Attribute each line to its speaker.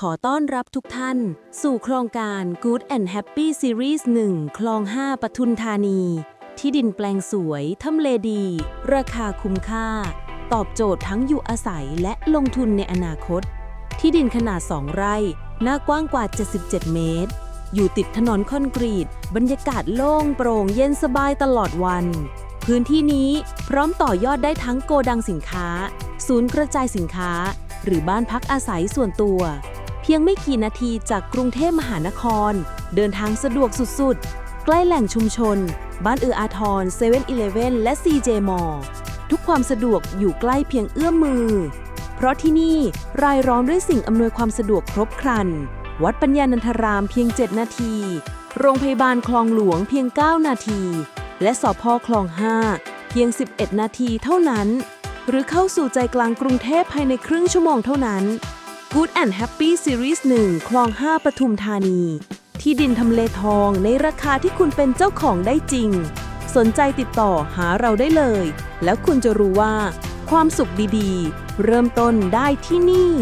Speaker 1: ขอต้อนรับทุกท่าน สู่โครงการ Good and Happy Series 1 คลอง 5 ปทุมธานี ที่ดินแปลงสวย ทำเลดี ราคาคุ้มค่า ตอบโจทย์ทั้งอยู่อาศัยและลงทุนในอนาคต ที่ดินขนาด 2 ไร่ หน้ากว้างกว่า 77 เมตร อยู่ติดถนนคอนกรีต บรรยากาศโล่งโปร่งเย็นสบายตลอดวัน พื้นที่นี้พร้อมต่อยอดได้ทั้งโกดังสินค้า ศูนย์กระจายสินค้า หรือบ้านพักอาศัยส่วนตัว เพียงไม่กี่นาทีจากกรุงเทพมหานคร เดินทางสะดวกสุดๆ ใกล้แหล่งชุมชน บ้านเอืออาทรเซเว่นอีเลเว่นและ CJ m a l l ทุกความสะดวกอยู่ใกล้เพียงเอื้อมมือ เพราะที่นี่รายล้อมด้วยสิ่งอำนวยความสะดวกครบครัน วัดปัญญานันทรามเพียง 7 นาที โรงพยาบาลคลองหลวงเพียง 9 นาที และสพคลอง 5 เพียง 11 นาทีเท่านั้น หรือเข้าสู่ใจกลางกรุงเทพภายในครึ่งชั่วโมงเท่านั้น Good and Happy Series 1 คลอง 5 ปทุมธานี ที่ดินทำเลทองในราคาที่คุณเป็นเจ้าของได้จริง สนใจติดต่อหาเราได้เลย แล้วคุณจะรู้ว่า ความสุขดีๆ เริ่มต้นได้ที่นี่